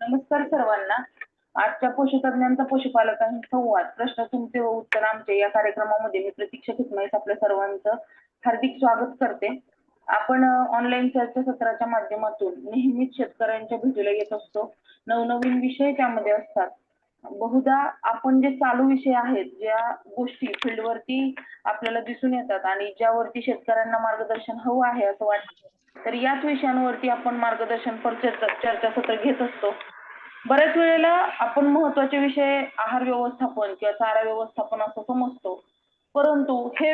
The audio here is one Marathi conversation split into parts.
नमस्कार सर्वांना. आजच्या पशुतज्ञांचा पशुपालकांचा संवाद. प्रश्न तुमचे व उत्तर आमचे या कार्यक्रमामध्ये मी प्रतीक्षा किसमाईस आपल्या सर्वांचं हार्दिक स्वागत करते. आपण ऑनलाईन चर्चा सत्राच्या माध्यमातून नेहमीच शेतकऱ्यांच्या भेटीला येत असतो. नवनवीन विषय त्यामध्ये असतात. बहुधा आपण जे चालू विषय आहेत ज्या गोष्टी फील्डवरती आपल्याला दिसून येतात आणि ज्यावरती शेतकऱ्यांना मार्गदर्शन हवं आहे असं वाटतं तर याच विषयांवरती आपण मार्गदर्शनपर चर्चा चर्चासत्र घेत असतो. बऱ्याच वेळेला आपण महत्त्वाचे विषय आहार व्यवस्थापन किंवा चारा व्यवस्थापन असं समजतो. परंतु हे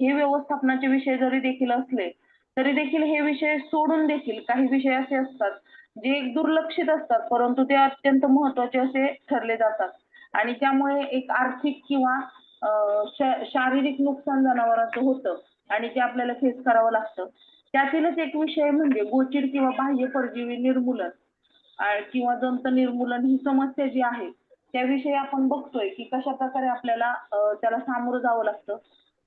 हे व्यवस्थापनाचे विषय जरी देखील असले तरी देखील हे विषय सोडून देखील काही विषय असे असतात जे एक दुर्लक्षित असतात परंतु ते अत्यंत महत्त्वाचे असे ठरले जातात. आणि त्यामुळे एक आर्थिक किंवा शारीरिक नुकसान जनावरांचं होतं आणि ते आपल्याला फेस करावं लागतं. त्यातीलच एक विषय म्हणजे गोचिड किंवा बाह्य परजीवी निर्मूलन. किंवा दंत निर्मूलन ही समस्या जी आहे त्याविषयी आपण बघतोय की कशा प्रकारे आपल्याला त्याला सामोरं जावं लागतं.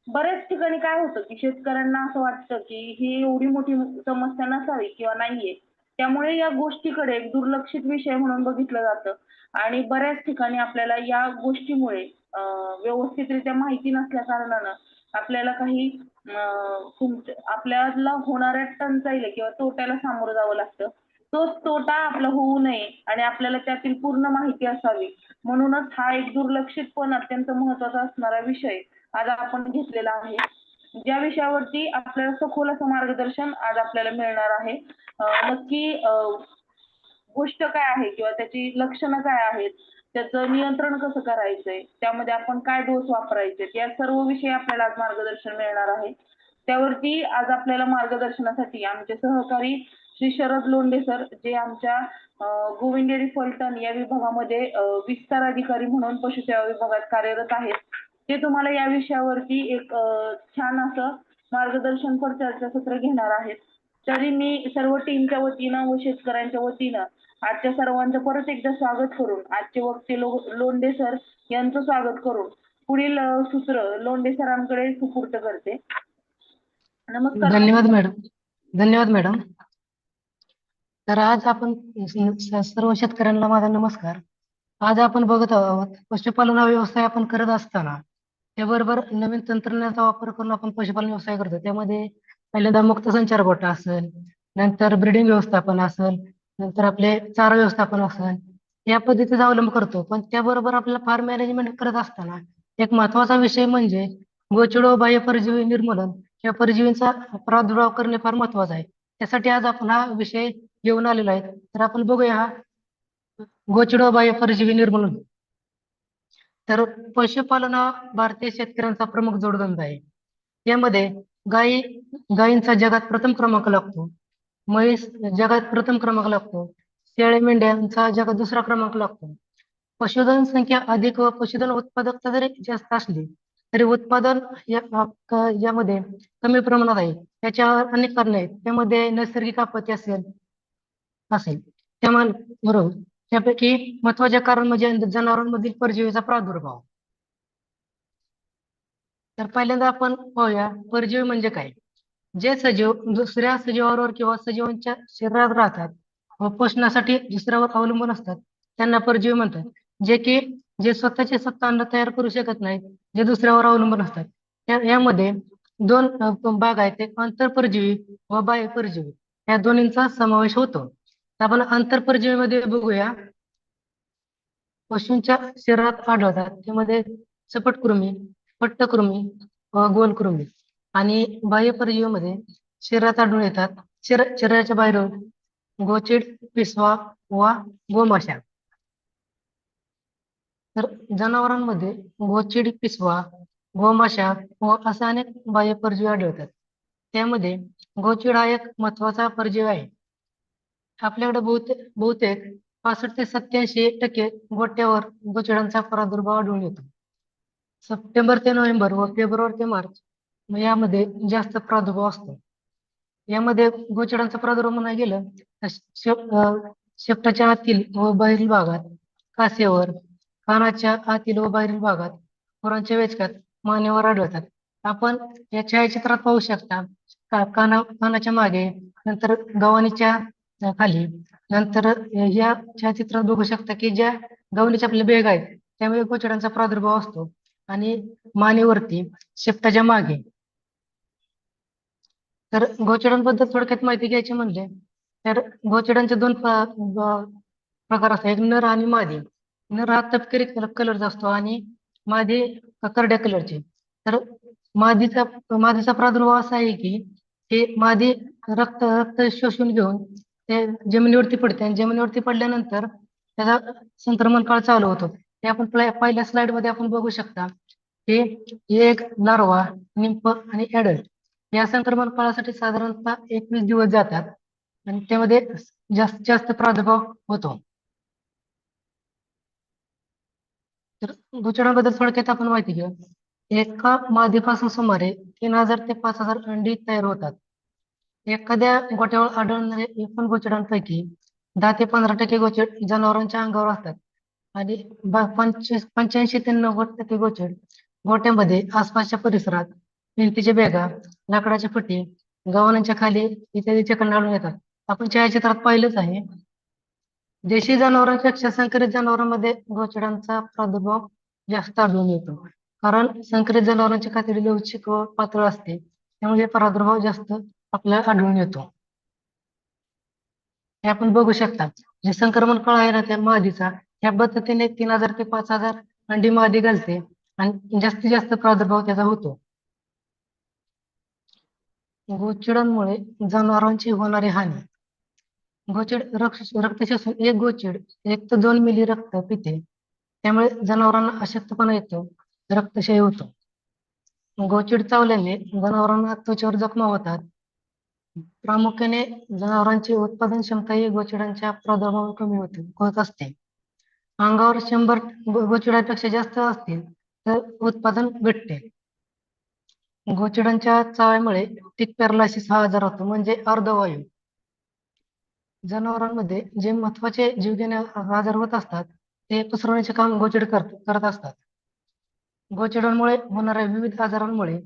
बऱ्याच ठिकाणी काय होतं की शेतकऱ्यांना असं वाटतं की ही एवढी मोठी समस्या नसावी किंवा नाहीये. त्यामुळे या गोष्टीकडे एक दुर्लक्षित विषय म्हणून बघितलं जातं. आणि बऱ्याच ठिकाणी आपल्याला या गोष्टीमुळे व्यवस्थितरित्या माहिती नसल्या कारणानं आपल्याला काही तुमच्या आपल्याला होणाऱ्या टंचाईला किंवा तोट्याला सामोरं जावं लागतं. तोच तोटा आपला होऊ नये आणि आपल्याला त्यातील पूर्ण माहिती असावी. म्हणूनच हा एक दुर्लक्षित पण अत्यंत महत्त्वाचा असणारा विषय आज आपण घेतलेला आहे. ज्या विषयावरती आपल्याला सखोल असं मार्गदर्शन आज आपल्याला मिळणार आहे. नक्की गोष्ट काय आहे किंवा त्याची लक्षणं काय आहेत? त्याचं नियंत्रण कसं करायचंय? त्यामध्ये आपण काय डोस वापरायचे? या सर्व विषयी आपल्याला आज मार्गदर्शन मिळणार आहे. त्यावरती आज आपल्याला मार्गदर्शनासाठी आमचे सहकारी श्री शरद लोंढे सर जे आमच्या गोविंदेरी फलटण या विभागामध्ये विस्तार अधिकारी म्हणून पशुसेवा विभागात कार्यरत आहेत. ते तुम्हाला या विषयावरती एक छान असं मार्गदर्शनपर चर्चासत्र घेणार आहेत. तरी मी सर्व टीमच्या वतीनं व शेतकऱ्यांच्या वतीनं आजच्या सर्वांचं परत एकदा स्वागत करून आजचे वक्ते लो लोंढे सर यांचं स्वागत करून पुढील सूत्र लोंढे सरांकडे सुपूर्त करते. नमस्कार. धन्यवाद मॅडम. धन्यवाद मॅडम. तर आज आपण सर्व शेतकऱ्यांना माझा नमस्कार. आज आपण बघत आहोत पशुपालन व्यवसाय आपण करत असताना त्याबरोबर नवीन तंत्रज्ञानाचा वापर करून आपण पशुपालन व्यवसाय करतो. त्यामध्ये पहिल्यांदा मुक्त संचार गोटा असेल नंतर ब्रिडिंग व्यवस्थापन असेल नंतर आपले चारा व्यवस्थापन असेल या पद्धतीचा अवलंब करतो. पण त्याबरोबर आपल्याला फार्म मॅनेजमेंट करत असताना एक महत्त्वाचा विषय म्हणजे गोचिडो बाह्य परजीवी निर्मूलन या परजीवींचा प्रादुर्भाव करणे फार महत्वाचं आहे. त्यासाठी आज आपण हा विषय घेऊन आलेला आहे. तर आपण बघूया हा गोचिडो बाह्य परजीवी निर्मूलन. तर पशुपालन हा भारतीय शेतकऱ्यांचा प्रमुख जोडधंदा आहे. यामध्ये गाई गायींचा जगात प्रथम क्रमांक लागतो. म्हैस जगात प्रथम क्रमांक लागतो. शेळ्या मेंढ्यांचा जगात दुसरा क्रमांक लागतो. पशुधन संख्या अधिक व पशुधन उत्पादकता जरी जास्त असली तरी उत्पादन या यामध्ये कमी प्रमाणात आहे. त्याच्यावर अनेक कारण आहेत. त्यामध्ये नैसर्गिक आपत्ती असेल असेल. त्यामा बरोबर त्यापैकी महत्त्वाचे कारण म्हणजे जनावरांमधील परजीवीचा प्रादुर्भाव. तर पहिल्यांदा आपण पाहूया परजीवी म्हणजे काय? जे सजीव दुसऱ्या सजीवावर किंवा सजीवांच्या शरीरात राहतात व पोषणासाठी दुसऱ्यावर अवलंबून असतात त्यांना परजीवी म्हणतात. जे की जे स्वतःचे सत्ता अन्न तयार करू शकत नाहीत जे दुसऱ्यावर अवलंबून असतात. यामध्ये दोन भाग आहेत. एक आंतरपरजीवी व बाह्य परजीवी या दोन्हींचा समावेश होतो. आपण आंतरपरजीवीमध्ये बघूया. पशूंच्या शरीरात आढळतात. त्यामध्ये सपटकृमी पट्टकृमी व गोलकृमी. आणि बाह्य परजीवीमध्ये शरीरात आढळून येतात. शरीर शरीराच्या बाहेर गोचिड पिसवा वा गोमाशा तर जनावरांमध्ये गोचिड पिसवा गोमाशा व असे अनेक बाह्य परजीवी आढळतात. त्यामध्ये गोचिड हा एक महत्त्वाचा परजीवी आहे. आपल्याकडे बहुते बहुतेक पासष्ट ते सत्याऐंशी टक्के गोट्यावर गोचिडांचा प्रादुर्भाव आढळून येतो. सप्टेंबर ते नोव्हेंबर व फेब्रुवारी ते मार्च मग यामध्ये जास्त प्रादुर्भाव असतो. यामध्ये गोचिडांचा प्रादुर्भाव म्हणायला गेलं तर शेपटाच्या आतील व बाहेरील भागात कासेवर कानाच्या आतील व बाहेरील भागात खुरांच्या वेचकात मानेवर आढळतात. आपण या छायाचित्रात पाहू शकता का काना कानाच्या मागे नंतर गव्हाणीच्या खाली नंतर या छायाचित्रात बघू शकता की ज्या गवणीच्या आपल्या बेग आहेत त्यामुळे गोचडांचा प्रादुर्भाव असतो. आणि मानेवरती शेपटाच्या मागे तर गोचडांबद्दल थोडक्यात माहिती घ्यायची म्हणले तर गोचडांचे दोन प्रकार असतात. एक नर आणि मादी. नर हा तपकिरी कलरचा असतो आणि मादी करड्या कलरची तर मादीचा मादीचा प्रादुर्भाव असा आहे की ते मादी रक्त रक्त शोषून घेऊन ते जमिनीवरती पडते आणि जमिनीवरती पडल्यानंतर त्याचा संक्रमण काळ चालू होतो. ते आपण पहिल्या स्लाइडमध्ये आपण बघू शकता की एक लार्वा निंप आणि ऍडल्ट. या संक्रमण काळासाठी साधारणतः एकवीस दिवस जातात आणि त्यामध्ये जास्तीत जास्त प्रादुर्भाव होतो. तर गोचडांबद्दल थोडक्यात आपण माहिती घेऊ. एका मादीपासून सुमारे तीन हजार ते पाच हजार अंडी तयार होतात. एखाद्या गोट्यावर आढळणारे एकूण गोचडांपैकी दहा ते पंधरा टक्के गोचड जनावरांच्या अंगावर असतात आणि पंच्याऐंशी ते नव्वद टक्के गोचड गोट्यामध्ये आसपासच्या परिसरात भिंतीच्या बॅगा लाकडाच्या पट्टी गव्हाणांच्या खाली इत्यादी ठिकाणी आढळून येतात आपण छायाचित्रात पाहिलंच आहे. देशी जनावरांपेक्षा संकरित जनावरांमध्ये गोचड्यांचा प्रादुर्भाव जास्त आढळून येतो. कारण संकरित जनावरांची कातडी लवचिक व पातळ असते. त्यामुळे प्रादुर्भाव जास्त आपल्याला आढळून येतो. हे आपण बघू शकता. जे संक्रमण काळ आहे ना त्या मादीचा या पद्धतीने तीन हजार ते पाच हजार अंडी मादी घालते. आणि जास्तीत जास्त प्रादुर्भाव त्याचा होतो. गोचिडांमुळे जनावरांची होणारी हानी. गोचिड रक्त शोषून एक गोचिड एक ते दोन मिली रक्त पिते. त्यामुळे जनावरांना अशक्तपणा येतो रक्तक्षय होतो. गोचिड चावल्याने जनावरांना त्वचेवर जखमा होतात. प्रामुख्याने जनावरांची उत्पादन क्षमता ही गोचिडांच्या प्रादुर्भाव कमी होते होत असते. अंगावर शंभर गो- गोचिडांपेक्षा जास्त असतील तर उत्पादन घटते गोचिडांच्या चाव्यामुळे टिक पॅरालायसिस हा आजार होतो म्हणजे अर्धवायू. जनावरांमध्ये जे महत्त्वाचे जीवघेणे आजार होत असतात ते पसरवण्याचे काम गोचिड करत करत असतात. गोचिडांमुळे होणाऱ्या विविध आजारांमुळे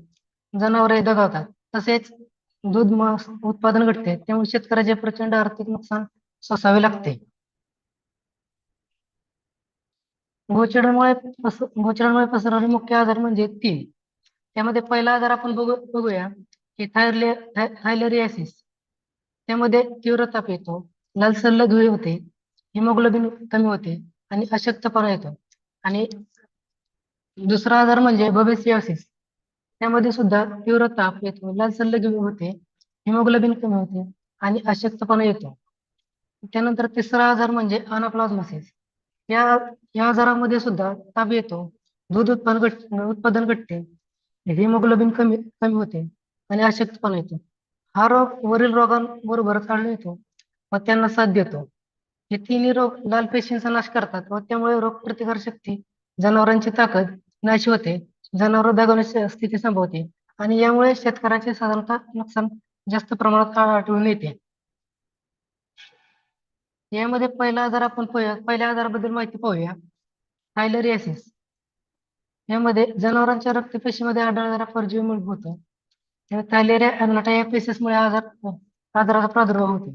जनावरे दगावतात. तसेच दूध मांस उत्पादन घटते त्यामुळे शेतकऱ्याचे प्रचंड आर्थिक नुकसान सोसावे लागते. गोचिडांमुळे पस गोचिडांमुळे पसरणारे मुख्य आजार म्हणजे तीन त्यामध्ये पहिला आजार आपण बघू बघूया की थायरले थाय- थायलेरियासिस. त्यामध्ये तीव्र ताप येतो लालसर लघवी होते हिमोग्लोबिन कमी होते आणि अशक्तपणा येतो. आणि दुसरा आजार म्हणजे बबेसियासिस त्यामध्ये सुद्धा तीव्र ताप येतो लालसर लघवी होते हिमोग्लोबिन कमी होते आणि अशक्तपणा येतो. त्यानंतर तिसरा आजार म्हणजे अनाप्लाझ्मासिस. या या आजारामध्ये सुद्धा ताप येतो दूध उत्पादन घट उत्पादन घटते हिमोग्लोबिन कमी कमी होते आणि अशक्तपणा येतो. हा रोग वरील रोगांबरोबर आढळून येतो व त्यांना साथ देतो. हे तिन्ही रोग लाल पेशींचा नाश करतात व त्यामुळे रोग प्रतिकार शक्ती जनावरांची ताकद नाश होते. जनावर दगावण्याची स्थिती संभवते आणि यामुळे शेतकऱ्यांचे साधारणतः नुकसान जास्त प्रमाणात आढळून येते. यामध्ये पहिला आजार आपण पाहूया. पहिल्या आजाराबद्दल माहिती पाहूया. थायलरियासिस यामध्ये जनावरांच्या रक्तपेशीमध्ये आढळणारा परजीवी होतो. थायलेरिया अॅग्नाटा या पेशीसमुळे आजार आजाराचा प्रादुर्भाव होतो.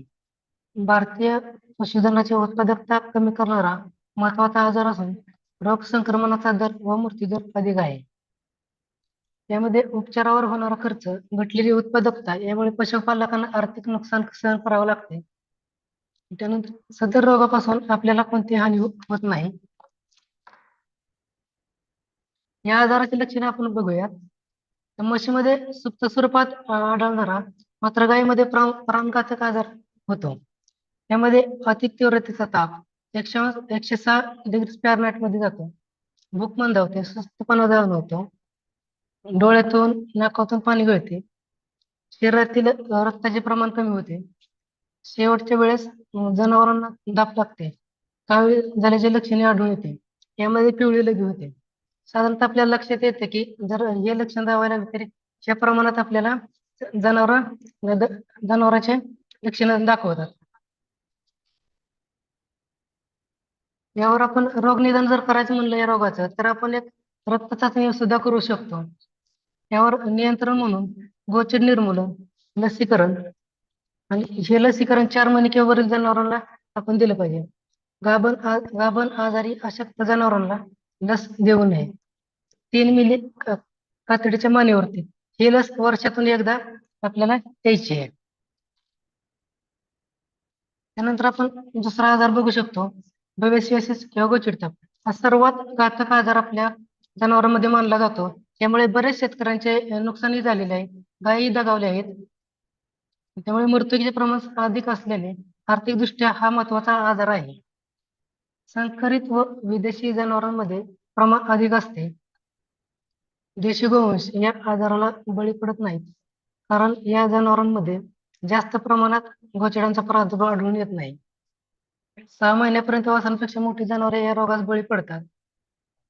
भारतीय पशुधनाची उत्पादकता कमी करणारा महत्त्वाचा आजार असून रोग संक्रमणाचा दर व मृत्यूदर अधिक आहे. यामध्ये उपचारावर होणारा खर्च घटलेली उत्पादकता यामुळे पशुपालकांना आर्थिक नुकसान सहन करावे लागते. त्यानंतर सदर रोगापासून आपल्याला कोणती हानी होत नाही या आजाराची लक्षणे आपण बघूयात. तर म्हशीमध्ये सुप्त स्वरूपात आढळणारा मात्र गायीमध्ये प्राणघातक आजार होतो. यामध्ये अति तीव्रतेचा ताप एकशे एकशे सहा डिग्री फॅरनहाईटमध्ये जातो. भूक मंदावते सुस्तपणा जाणवतो. डोळ्यातून नाकातून पाणी गळते. शरीरातील रक्ताचे प्रमाण कमी होते. शेवटच्या वेळेस जनावरांना दाप लागते. कावीळ झाल्याचे लक्षणे आढळून येते. यामध्ये पिवळी लगी होते. साधारणतः आपल्याला लक्षात येतं की जर हे लक्षण दाखवायला तरी या प्रमाणात आपल्याला जनावर जनावरांचे लक्षण दाखवतात. यावर आपण रोग निदान जर करायचं म्हणलं या रोगाचं तर आपण एक रक्त चाचणी सुद्धा करू शकतो. यावर नियंत्रण म्हणून गोचर निर्मूलन लसीकरण आणि हे लसीकरण चार महिने किंवा वरील जनावरांना आपण दिलं पाहिजे. गाभण गाभण आजारी अशक्त जनावरांना लस देऊ नये. तीन मिली कातडीच्या मानेवरती. ही लस वर्षातून एकदा आपल्याला द्यायची आहे. त्यानंतर आपण दुसरा आजार बघू शकतो. बवेसियासिस किंवा गोचिडताप हा सर्वात घातक आजार आपल्या जनावरांमध्ये मानला जातो. त्यामुळे बरेच शेतकऱ्यांचे नुकसानही झालेले आहे. गायी दगावल्या आहेत. त्यामुळे मृत्यूचे प्रमाण अधिक असल्याने आर्थिकदृष्ट्या हा महत्त्वाचा आजार आहे. संकरित व विदेशी जनावरांमध्ये प्रमाण अधिक असते. देशी गोवंश या आजाराला बळी पडत नाहीत. कारण या जनावरांमध्ये जास्त प्रमाणात गोचड्यांचा प्रादुर्भाव आढळून येत नाही. सहा महिन्यापर्यंत वासांपेक्षा मोठी जनावरे या रोगास बळी पडतात.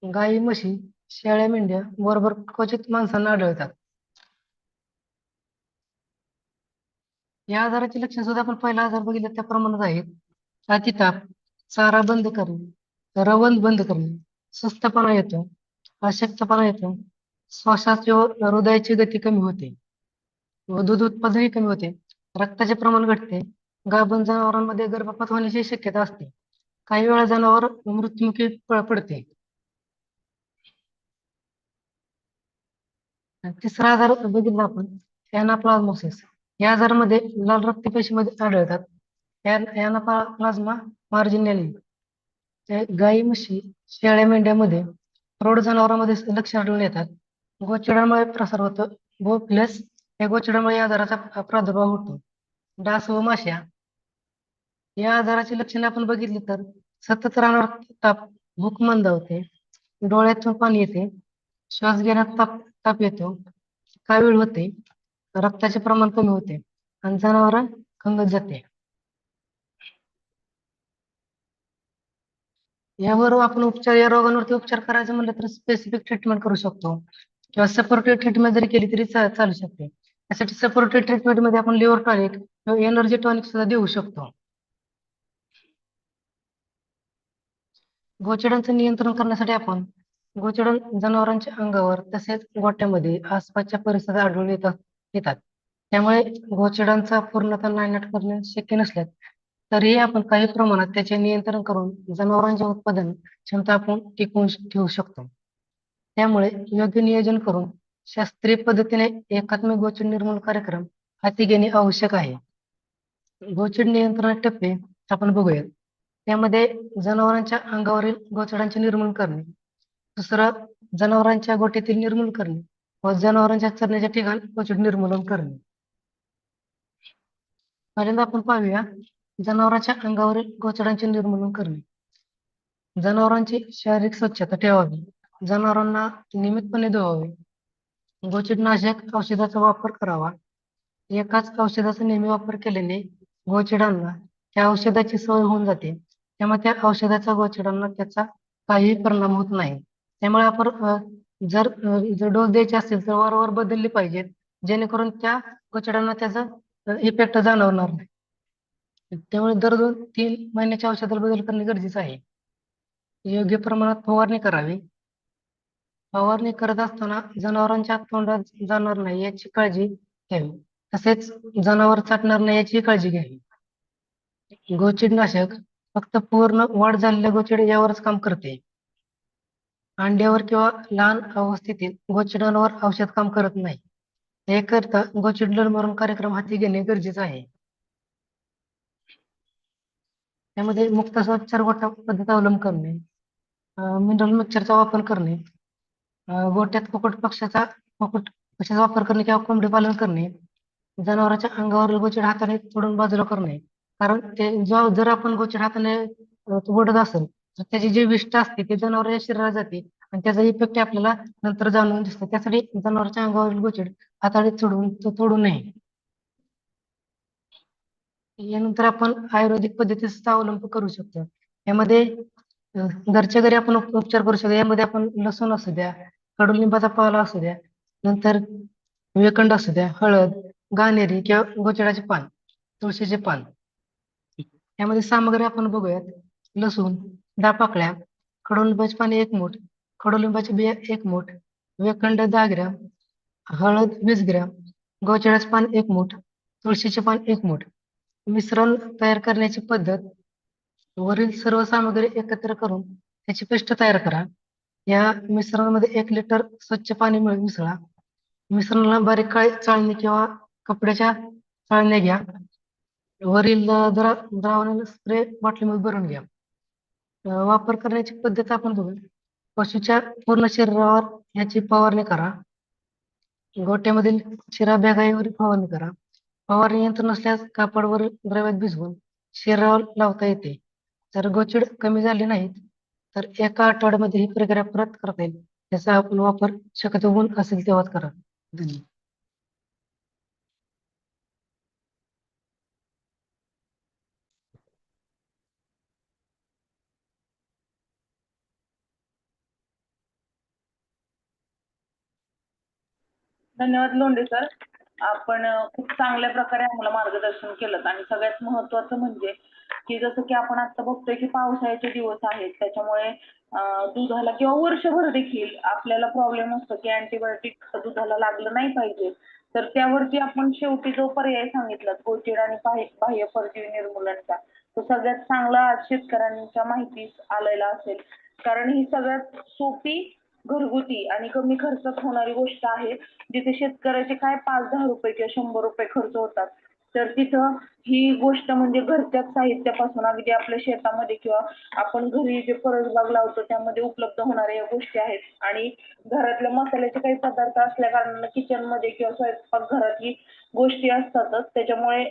गाई म्हशी शेळ्या मेंढ्या बरोबर क्वचित माणसांना आढळतात. या आजाराची लक्षण सुद्धा आपण पहिला आजार बघितलं त्या प्रमाणात आहेत. अतिताप चारा बंद करणे रवण बंद करणे सुस्तपणा येतो अशक्तपणा येतो श्वासाची हृदयाची गती कमी होते व दूध उत्पादनही कमी होते रक्ताचे प्रमाण घटते गाभण जनावरांमध्ये गर्भपात होण्याची शक्यता असते काही वेळा जनावर मृत्युमुखी पडते. तिसरा आजार बघितला आपण एनाप्लाझ्मोसिस. या आजारामध्ये लाल रक्तपेशीमध्ये आढळतात. एनाप्लाझ्मा मार्जिनली ते गाई म्हशी शेळ्या मेंढ्यामध्ये प्रौढ जनावरांमध्ये लक्षण आढळून येतात. गोचिडामुळे प्रसार होतो गो प्लस या गोचिडामुळे या आजाराचा प्रादुर्भाव होतो. डास व माश्या या आजाराची लक्षणे आपण बघितली तर सतत राहणार ताप भूक मंदावते डोळ्यातून पाणी येते श्वास घेण्यात ताप ताप येतो कावीळ होते रक्ताचे प्रमाण कमी होते आणि जनावर खंगत जाते. यावर आपण उपचार या रोगांवरती उपचार करायचं म्हणलं तर स्पेसिफिक ट्रीटमेंट करू शकतो. किंवा सपोर्टिव्ह ट्रीटमेंट जरी केली तरी चालू शकते. त्यासाठी सपोर्टिव्ह ट्रीटमेंटमध्ये आपण लिव्हर टॉनिक किंवा एनर्जी टॉनिक सुद्धा देऊ शकतो. गोचडांचं नियंत्रण करण्यासाठी आपण गोचडण जनावरांच्या अंगावर तसेच गोट्यामध्ये आसपासच्या परिसरात आढळून येतात येतात. त्यामुळे गोचडांचा पूर्णतः नायनाट करणे शक्य नसल्यास तरीही आपण काही प्रमाणात त्याचे नियंत्रण करून जनावरांचे उत्पादन क्षमता आपण टिकवून ठेवू शकतो. त्यामुळे योग्य नियोजन करून शास्त्रीय पद्धतीने एकात्मिक गोचड निर्मूलन कार्यक्रम हाती घेणे आवश्यक आहे. गोचर नियंत्रण टप्पे आपण बघूयात. त्यामध्ये जनावरांच्या अंगावरील गोचडांचे निर्मूलन करणे दुसरं जनावरांच्या गोठ्यातील निर्मूलन करणे व जनावरांच्या चरण्याच्या ठिकाणी गोचड निर्मूलन करणे. पहिल्यांदा आपण पाहूया जनावरांच्या अंगावरील गोचडांचे निर्मूलन करणे. जनावरांची शारीरिक स्वच्छता ठेवावी. जनावरांना नियमितपणे धुवावे. गोचिडनाशक औषधाचा वापर करावा. एकाच औषधाचा नेहमी वापर केल्याने गोचिडांना त्या औषधाची सवय होऊन जाते. त्यामुळे त्या औषधाचा गोचिडांना त्याचा काहीही परिणाम होत नाही. त्यामुळे आपण जर जर डोस द्यायचे असतील तर वारंवार बदलले पाहिजेत. जेणेकरून त्या गोचिडांना त्याचा इफेक्ट जाणवणार नाही. त्यामुळे दर दोन तीन महिन्याच्या औषधाला बदल करणे गरजेचे आहे. योग्य प्रमाणात फवारणी करावी. फवारणी करत असताना जनावरांच्या तोंडात जाणार नाही याची काळजी घ्यावी. तसेच जनावर चाटणार नाही याची काळजी घ्यावी. गोचिडनाशक फक्त पूर्ण वाढ झालेल्या गोचिड यावरच काम करते. अंड्यावर किंवा लहान अवस्थेतील गोचिडांवर औषध काम करत नाही. याकरता गोचिड निर्मूलन कार्यक्रम हाती घेणे गरजेचे आहे. त्यामध्ये मुक्त उपचार गोठा पद्धत अवलंब करणे मिनरल मिक्सरचा वापर करणे गोठ्यात कुकुट पक्षाचा कुकुट पक्षाचा वापर करणे किंवा कोंबडी पालन करणे जनावरांच्या अंगावरील गोचिड हाताने तोडून बाजूला करणे. कारण ते जर आपण गोचिड हाताने अं, असेल तर त्याची जी विष्ट असते ती जनावरांच्या शरीरात जाते आणि त्याचा इफेक्ट आपल्याला नंतर जाणून दिसतो. त्यासाठी जनावरांच्या अंगावरील गोचिड हाताने तोडून तोडू नये. यानंतर आपण आयुर्वेदिक पद्धतीचा अवलंब करू शकतो. यामध्ये घरच्या घरी आपण उपचार करू शकतो. यामध्ये आपण लसूण असू द्या कडुलिंबाचा पाला असू द्या नंतर वेकंड असू द्या हळद गानेरी किंवा गोचिडाचे पान तुळशीचे पान. यामध्ये सामग्री आपण बघूयात. लसूण दहा पाकळ्या कडुलिंबाचे पाने एक मूठ कडुलिंबाचे बिया एक मूठ वेकंड दहा ग्रॅम हळद वीस ग्रॅम गोचिडाचे पान एक मूठ तुळशीचे पान एक मूठ. मिश्रण तयार करण्याची पद्धत वरील सर्व सामग्री एकत्र करून त्याची पेस्ट तयार करा. या मिश्रणामध्ये एक लिटर स्वच्छ पाणी मिळून मिसळा. मिश्रणाला बारीक काळी चाळणी किंवा कपड्याच्या चाळण्या घ्या. वरील द्रा द्रावणाला स्प्रे बाटलीमध्ये भरून घ्या. वापर करण्याची पद्धत आपण बघू. पशूच्या पूर्ण शरीरावर याची फवारणी करा. गोट्यामधील शिरा बॅगाईवर फवारणी करा. फवारणी यंत्र नसल्यास कापडवर द्रव्यात भिजवून शरीरावर लावता येते. जर गोचिड कमी झाली नाहीत तर एका आठवड्यामध्ये ही प्रक्रिया परत करता येईल. याचा आपण वापर शक्यतो ऊन असेल तेव्हाच करा. धन्यवाद. धन्यवाद लोंढे सर. आपण खूप चांगल्या प्रकारे आम्हाला मार्गदर्शन केलं. आणि सगळ्यात महत्वाचं म्हणजे की जसं की आपण आता बघतोय की पावसाळ्याचे दिवस आहेत. त्याच्यामुळे दुधाला किंवा वर्षभर देखील आपल्याला प्रॉब्लेम असतो की अँटीबायोटिक दुधाला लागलं नाही पाहिजे. तर त्यावरती आपण शेवटी जो पर्याय सांगितला गोचिड आणि बाह्य परजीवी निर्मूलनचा तो सगळ्यात चांगला आज शेतकऱ्यांच्या माहितीस आलेला असेल. कारण ही सगळ्यात सोपी घरगुती आणि कमी खर्चात होणारी गोष्ट आहे. जिथे शेतकऱ्याचे काय पाच दहा रुपये किंवा शंभर रुपये खर्च होतात. तर तिथं ही गोष्ट म्हणजे घरच्याच साहित्यापासून अगदी आपल्या शेतामध्ये किंवा आपण घरी जे परसबाग लावतो त्यामध्ये उपलब्ध होणाऱ्या या गोष्टी आहेत. आणि घरातल्या मसाल्याचे काही पदार्थ असल्या कारणानं किचनमध्ये किंवा स्वयंपाकघरातली गोष्टी असतातच. त्याच्यामुळे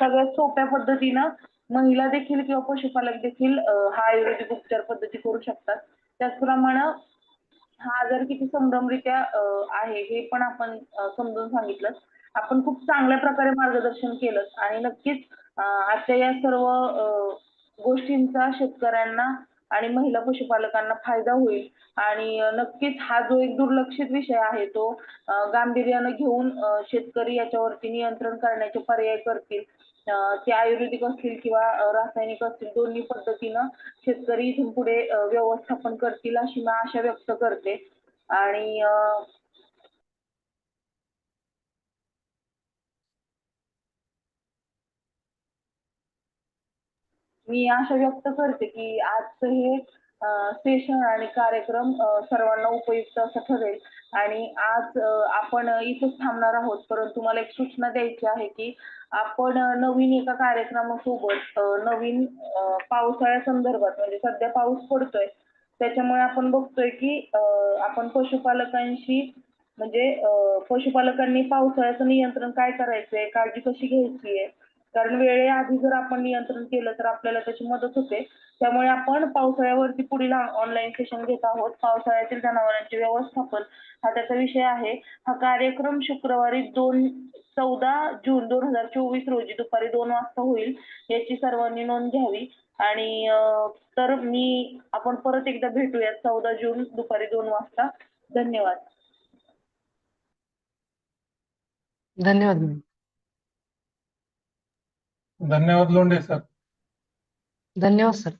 सगळ्यात सोप्या पद्धतीनं महिला देखील किंवा पशुपालक देखील हा आयुर्वेदिक उपचार पद्धती करू शकतात. त्याचप्रमाणे हा आजार किती संभ्रमरित्या आहे हे पण आपण समजून सांगितलं आपण खूप चांगल्या प्रकारे मार्गदर्शन केलं आणि नक्कीच आजच्या या सर्व गोष्टींचा शेतकऱ्यांना आणि महिला पशुपालकांना फायदा होईल. आणि नक्कीच हा जो एक दुर्लक्षित विषय आहे तो गांभीर्यानं घेऊन शेतकरी याच्यावरती नियंत्रण करण्याचे पर्याय करतील. ते आयुर्वेदिक असतील किंवा रासायनिक असतील दोन्ही पद्धतीनं शेतकरी इथून पुढे व्यवस्थापन करतील अशी मी आशा व्यक्त करते. आणि मी आशा व्यक्त करते की आजचं हे सेशन आणि कार्यक्रम सर्वांना उपयुक्त असं ठरेल. आणि आज आपण इथेच थांबणार आहोत. परंतु मला एक सूचना द्यायची आहे की आपण नवीन एका कार्यक्रमासोबत नवीन पावसाळ्या संदर्भात म्हणजे सध्या पाऊस पडतोय त्याच्यामुळे आपण बघतोय की आपण पशुपालकांशी म्हणजे पशुपालकांनी पावसाळ्याचं नियंत्रण काय करायचंय काळजी कशी घ्यायची आहे कारण वेळेआधी जर आपण नियंत्रण केलं तर आपल्याला त्याची मदत होते. त्यामुळे आपण पावसाळ्यावरती पुढील ऑनलाईन सेशन घेत आहोत. पावसाळ्यातील जनावरांचे व्यवस्थापन हा त्याचा विषय आहे. हा कार्यक्रम शुक्रवारी दोन चौदा जून दोन हजार चोवीस रोजी दुपारी दोन वाजता होईल. याची सर्वांनी नोंद घ्यावी. आणि तर मी आपण परत एकदा भेटूयात चौदा जून दुपारी दोन वाजता. धन्यवाद. धन्यवाद. मॅडम धन्यवाद लोंढे सर धन्यवाद सर